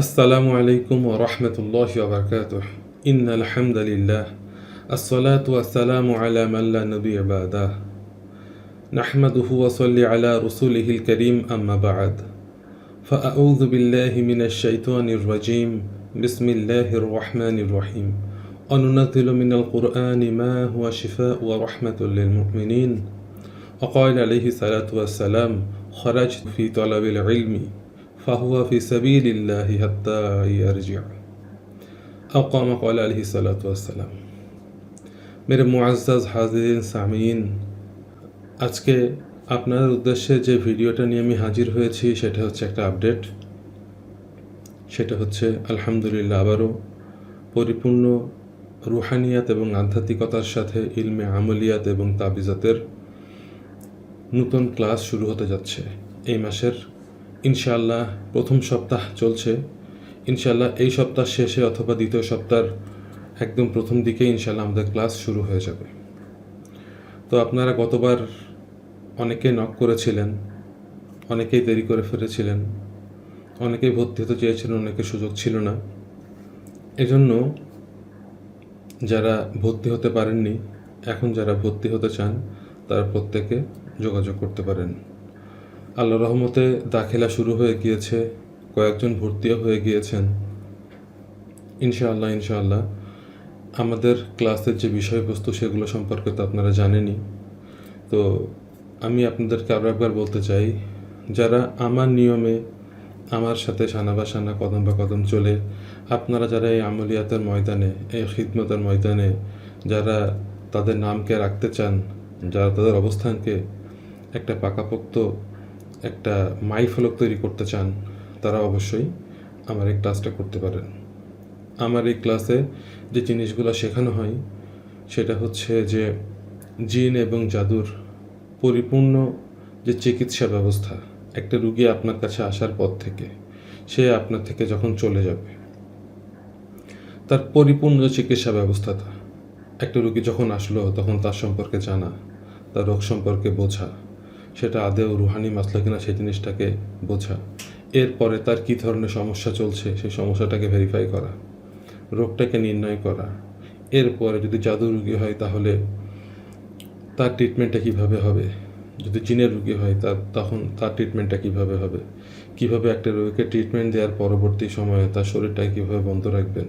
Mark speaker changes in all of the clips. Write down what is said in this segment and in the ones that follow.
Speaker 1: السلام عليكم ورحمة الله وبركاته. إن الحمد لله. الصلاة والسلام على من لا نبي بعده. نحمده وصلي على رسوله الكريم أما بعد. فأعوذ بالله من الشيطان الرجيم. بسم الله الرحمن الرحيم. وننزل من القرآن ما هو شفاء ورحمة للمؤمنين. وقال عليه الصلاة والسلام خرجت في طلب العلم. ফাহুয়া ফি সাবিলিল্লাহি হাত্তা ইয়ারজিয়া আও কামা কল আলহি সালাত আসসালাম মেরে মুআজাজ হাজিরিন সামিন আজকে আপনার উদ্দেশ্যে যে ভিডিওটা নিয়ে আমি হাজির হয়েছি সেটা হচ্ছে একটা আপডেট। সেটা হচ্ছে আলহামদুলিল্লাহ আবারও পরিপূর্ণ রুহানিয়াত এবং আধ্যাত্মিকতার সাথে ইলমে আমলিয়াত এবং তাবিজাতের নতুন ক্লাস শুরু হতে যাচ্ছে এই মাসের ইনশাআল্লাহ প্রথম সপ্তাহ চলছে। ইনশাআল্লাহ এই সপ্তাহ শেষে অথবা দ্বিতীয় সপ্তাহের একদম প্রথম দিকে ইনশাআল্লাহ আমাদের ক্লাস শুরু হয়ে যাবে। তো আপনারা গতবার অনেকে নক করেছিলেন, অনেকেই দেরি করে ফেলেছিলেন, অনেকেই ভর্তি হতে চেয়েছিলেন অনেকে সুযোগ ছিল না। এজন্য যারা ভর্তি হতে পারেননি, এখন যারা ভর্তি হতে চান, তারা প্রত্যেকে যোগাযোগ করতে পারেন। আল্লাহ রহমতে দাখিলা শুরু হয়ে গিয়েছে, কয়েকজন ভর্তিও হয়ে গিয়েছেন। ইনশাআল্লাহ ইনশাআল্লাহ। আমাদের ক্লাসের যে বিষয়বস্তু সেগুলো সম্পর্কে তো আপনারা জানেনই। তো আমি আপনাদেরকে আরও একবার বলতে চাই, যারা আমার নিয়মে আমার সাথে সানা বা সানা কদম বা কদম চলে, আপনারা যারা এই আমলিয়াতের ময়দানে, এই খিদমতের ময়দানে, যারা তাদের নামকে রাখতে চান, যারা তাদের অবস্থানকে একটা পাকাপোক্ত একটা মাইফলক তৈরি করতে চান, তারা অবশ্যই আমার এই ক্লাসটা করতে পারেন। আমার এই ক্লাসে যে জিনিসগুলো শেখানো হয়, সেটা হচ্ছে যে জিন এবং জাদুর পরিপূর্ণ যে চিকিৎসা ব্যবস্থা, একটা রুগী আপনার কাছে আসার পর থেকে, সে আপনার থেকে যখন চলে যাবে, তার পরিপূর্ণ চিকিৎসা ব্যবস্থাটা, একটা রুগী যখন আসলো, তখন তার সম্পর্কে জানা, তার রোগ সম্পর্কে বোঝা সেটা আদেও রুহানি মাসলা কিনা সেই জিনিসটাকে বোঝা। এরপরে তার কী ধরনের সমস্যা চলছে সেই সমস্যাটাকে ভেরিফাই করা, রোগটাকে নির্ণয় করা। এরপরে যদি জাদু রুগী হয় তাহলে তার ট্রিটমেন্টটা কীভাবে হবে? যদি জিনের রুগী হয় তার, তখন তার ট্রিটমেন্টটা কীভাবে হবে? কীভাবে একটা রোগীকে ট্রিটমেন্ট দেওয়ার পরবর্তী সময়ে তার শরীরটা কীভাবে বন্ধ রাখবেন?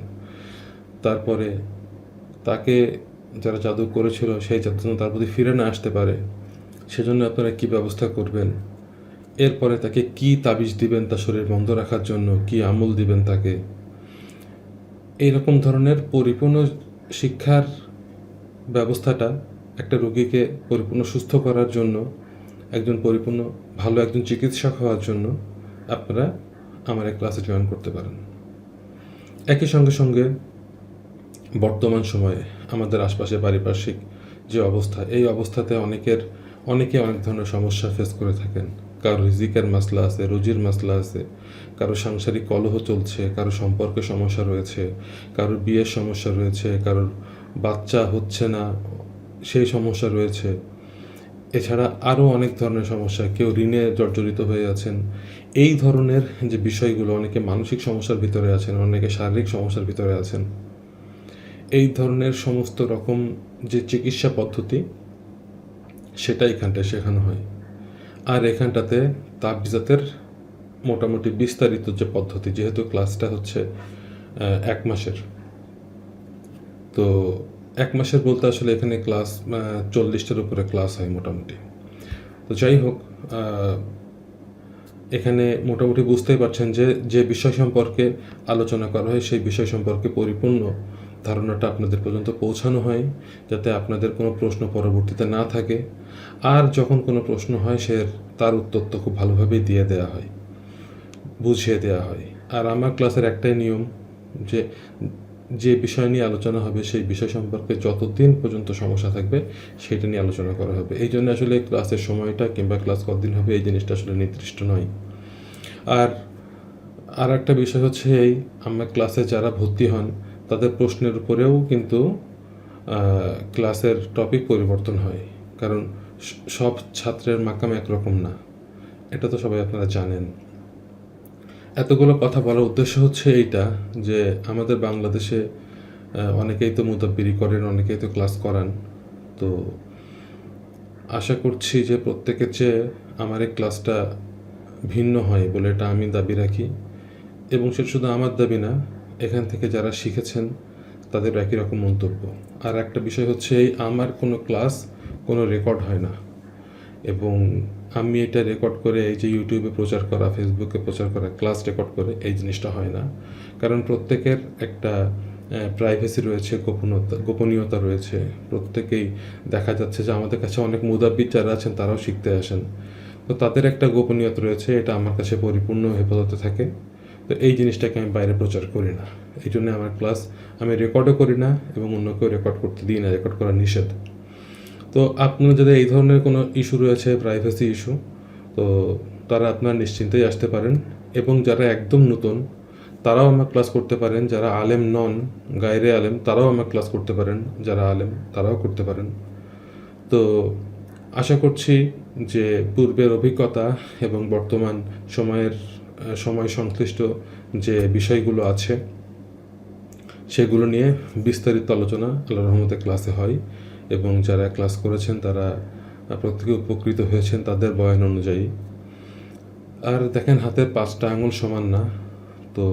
Speaker 1: তারপরে তাকে যারা জাদু করেছিল সেই জাদু তার প্রতি ফিরে না আসতে পারে। সেজন্য আপনারা কী ব্যবস্থা করবেন? এরপরে তাকে কি তাবিজ দিবেন তার শরীর বন্ধ রাখার জন্য? কি আমল দিবেন তাকে? এইরকম ধরনের পরিপূর্ণ শিক্ষার ব্যবস্থাটা একটা রোগীকে পরিপূর্ণ সুস্থ করার জন্য, একজন পরিপূর্ণ ভালো একজন চিকিৎসক হওয়ার জন্য আপনারা আমার এক ক্লাসে জয়েন করতে পারেন। একই সঙ্গে সঙ্গে বর্তমান সময়ে আমাদের আশপাশে পারিপার্শ্বিক যে অবস্থা, এই অবস্থাতে অনেকের অনেকে অনেক ধরনের সমস্যা ফেস করে থাকেন। কারও রিজিকের মাসলা আছে, রুজির মাসলা আছে, কারও সাংসারিক কলহ চলছে, কারও সম্পর্কে সমস্যা রয়েছে, কারোর বিয়ের সমস্যা রয়েছে, কারোর বাচ্চা হচ্ছে না, সেই সমস্যা রয়েছে। এছাড়া আরও অনেক ধরনের সমস্যা, কেউ ঋণে জর্জরিত হয়ে আছেন। এই ধরনের যে বিষয়গুলো, অনেকে মানসিক সমস্যার ভিতরে আছেন, অনেকে শারীরিক সমস্যার ভিতরে আছেন। এই ধরনের সমস্ত রকম যে চিকিৎসা পদ্ধতি সেটা এখানটায় শেখানো হয়। আর এখানটাতে তাবিজাতের মোটামুটি বিস্তারিত যে পদ্ধতি, যেহেতু ক্লাসটা হচ্ছে এক মাসের। তো এক মাসের বলতে আসলে এখানে ক্লাস চল্লিশটার উপরে ক্লাস হয় মোটামুটি। তো যাই হোক এখানে মোটামুটি বুঝতেই পারছেন যে যে বিষয় সম্পর্কে আলোচনা করা হয়, সেই বিষয় সম্পর্কে পরিপূর্ণ ধারণাটা আপনাদের পর্যন্ত পৌঁছানো হয় যাতে আপনাদের কোনো প্রশ্ন পরবর্তীতে না থাকে। আর যখন কোনো প্রশ্ন হয়, সে তার উত্তর তো খুব ভালোভাবেই দিয়ে দেওয়া হয়, বুঝিয়ে দেওয়া হয়। আর আমার ক্লাসের একটাই নিয়ম যে যে বিষয় নিয়ে আলোচনা হবে, সেই বিষয় সম্পর্কে যতদিন পর্যন্ত সমস্যা থাকবে সেটা নিয়ে আলোচনা করা হবে। এই জন্য আসলে ক্লাসের সময়টা কিংবা ক্লাস কতদিন হবে, এই জিনিসটা আসলে নির্দিষ্ট নয়। আর আর একটা বিষয় হচ্ছে এই, আমার ক্লাসে যারা ভর্তি হন তাদের প্রশ্নের উপরেও কিন্তু ক্লাসের টপিক পরিবর্তন হয়। কারণ সব ছাত্রের মাকাম একরকম না। এটা তো সবাই আপনারা জানেন। এতগুলো কথা বলার উদ্দেশ্য হচ্ছে এইটা, যে আমাদের বাংলাদেশে অনেকেই তো মুদাব্বিরি করেন, অনেকেই তো ক্লাস করান। তো আশা করছি যে প্রত্যেকের চেয়ে আমার এই ক্লাসটা ভিন্ন হয় বলে এটা আমি দাবি রাখি। এবং সেটা শুধু আমার দাবি না এখান থেকে যারা শিখেছেন, তাদের একই রকম মন্তব্য। আর একটা বিষয় হচ্ছে এই আমার কোনো ক্লাস, কোনো রেকর্ড হয় না। এবং আমি এটা রেকর্ড করে এই যে ইউটিউবে প্রচার করা, ফেসবুকে প্রচার করা, ক্লাস রেকর্ড করে এই জিনিসটা হয় না। কারণ প্রত্যেকের একটা প্রাইভেসি রয়েছে, গোপনতা, গোপনীয়তা রয়েছে। প্রত্যেকেই দেখা যাচ্ছে যে আমাদের কাছে অনেক মুদাব্বির যারা আছেন, তারাও শিখতে আসেন। তো তাদের একটা গোপনীয়তা রয়েছে, এটা আমার কাছে পরিপূর্ণ হেফাজতে থাকে। তো এই জিনিসটাকে আমি বাইরে প্রচার করি না। এই জন্য আমার ক্লাস আমি রেকর্ডও করি না এবং অন্য কেউ রেকর্ড করতে দিই না, রেকর্ড করা নিষেধ। তো আপনার যদি এই ধরনের কোনো ইস্যু রয়েছে প্রাইভেসি ইস্যু তো তারা আপনার নিশ্চিন্তেই আসতে পারেন এবং যারা একদম নতুন, তারাও আমার ক্লাস করতে পারেন। যারা আলেম নন, গায়রে আলেম, তারাও আমার ক্লাস করতে পারেন। যারা আলেম, তারাও করতে পারেন। তো আশা করছি যে পূর্বের অভিজ্ঞতা এবং বর্তমান সময়ের সময় সংশ্লিষ্ট যে বিষয়গুলো আছে, সেগুলো নিয়ে বিস্তারিত আলোচনা আল্লাহ রহমতে ক্লাসে হয় এবং যারা ক্লাস করেছেন, তারা প্রত্যেকে উপকৃত হয়েছেন তাদের বয়ান অনুযায়ী। আর দেখেন, হাতের পাঁচটা আঙুল সমান না, তো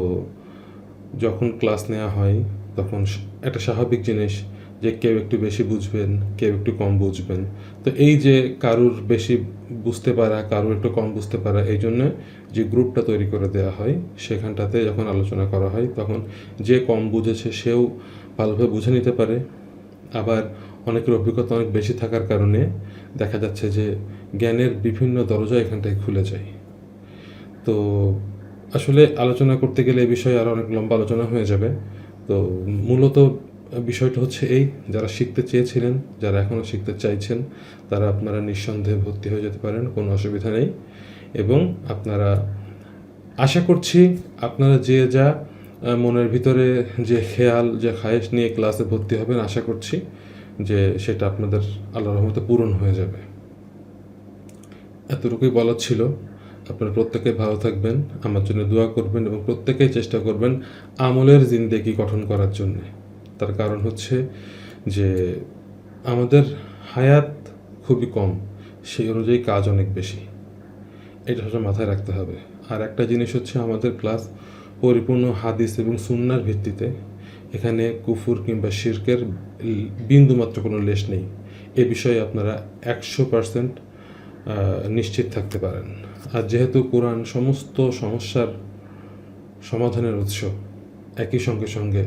Speaker 1: যখন ক্লাস নেওয়া হয়, তখন একটা স্বাভাবিক জিনিস যে কেউ একটু বেশি বুঝবেন, কেউ একটু কম বুঝবেন। তো এই যে কারুর বেশি বুঝতে পারা, কারুর একটু কম বুঝতে পারা, এই জন্য যে গ্রুপটা তৈরি করে দেওয়া হয়, সেখানটাতে যখন আলোচনা করা হয়, তখন যে কম বুঝেছে সেও ভালোভাবে বুঝে নিতে পারে। আবার অনেকের অভিজ্ঞতা অনেক বেশি থাকার কারণে দেখা যাচ্ছে যে জ্ঞানের বিভিন্ন দরজা এখানটায় খুলে যায়। তো আসলে আলোচনা করতে গেলে এই বিষয়ে আরও অনেক লম্বা আলোচনা হয়ে যাবে। তো মূলত বিষয়টা হচ্ছে এই, যারা শিখতে চেয়েছিলেন, যারা এখনও শিখতে চাইছেন, তারা আপনারা নিঃসন্দেহে ভর্তি হয়ে যেতে পারেন, কোনো অসুবিধা নেই। এবং আপনারা আশা করছি আপনারা যে যা মনের ভিতরে যে খেয়াল, যে খায়েশ নিয়ে ক্লাসে ভর্তি হবেন, আশা করছি যে সেটা আপনাদের আল্লাহ রহমতে পূরণ হয়ে যাবে। এতটুকুই বলার ছিল। আপনারা প্রত্যেকে ভালো থাকবেন, আমার জন্য দোয়া করবেন এবং প্রত্যেকেই চেষ্টা করবেন আমলের জিন্দেগি গঠন করার জন্য। তার কারণ হচ্ছে যে আমাদের হায়াত খুবই কম, সেই অনুযায়ী কাজ অনেক বেশি। এটা সব মাথায় রাখতে হবে। আর একটা জিনিস হচ্ছে আমাদের ক্লাস পরিপূর্ণ হাদিস এবং সুন্নার ভিত্তিতে এখানে কুফুর কিংবা শিরকের বিন্দুমাত্র কোনো লেশ নেই। এ বিষয়ে আপনারা একশো পার্সেন্ট নিশ্চিত থাকতে পারেন। আর যেহেতু কোরআন সমস্ত সমস্যার সমাধানের উৎস, একই সঙ্গে সঙ্গে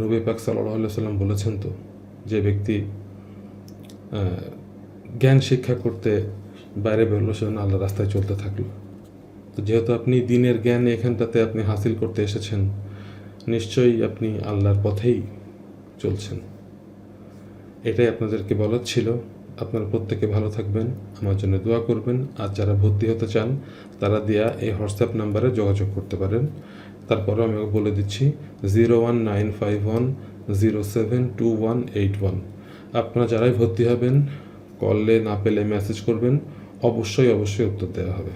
Speaker 1: নবী পাক সাল্লাহ সাল্লাম বলেছেন তো, যে ব্যক্তি জ্ঞান শিক্ষা করতে বাইরে বেরোলো, সে আল্লাহ রাস্তায় চলতে থাকল। তো যেহেতু আপনি দিনের জ্ঞান এখানটাতে আপনি হাসিল করতে এসেছেন, নিশ্চয়ই আপনি আল্লাহর পথেই চলছেন। এটাই আপনাদেরকে বলার ছিল। আপনারা প্রত্যেকে ভালো থাকবেন, আমার জন্য দোয়া করবেন। আর যারা ভর্তি হতে চান, তারা দেয়া এই হোয়াটসঅ্যাপ নাম্বারে যোগাযোগ করতে পারেন। তারপরে আমি বলে দিচ্ছি zero one nine five one zero seven two one eight one আপনারা যারাই ভর্তি হবেন কলে না পেলে মেসেজ করবেন, অবশ্যই অবশ্যই উত্তর দেওয়া হবে।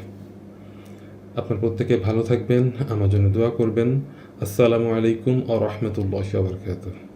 Speaker 1: আপনার প্রত্যেকে ভালো থাকবেন, আমার জন্য দোয়া করবেন। আসসালামু আলাইকুম ও রহমতুল্লাহ বারকাতুহ।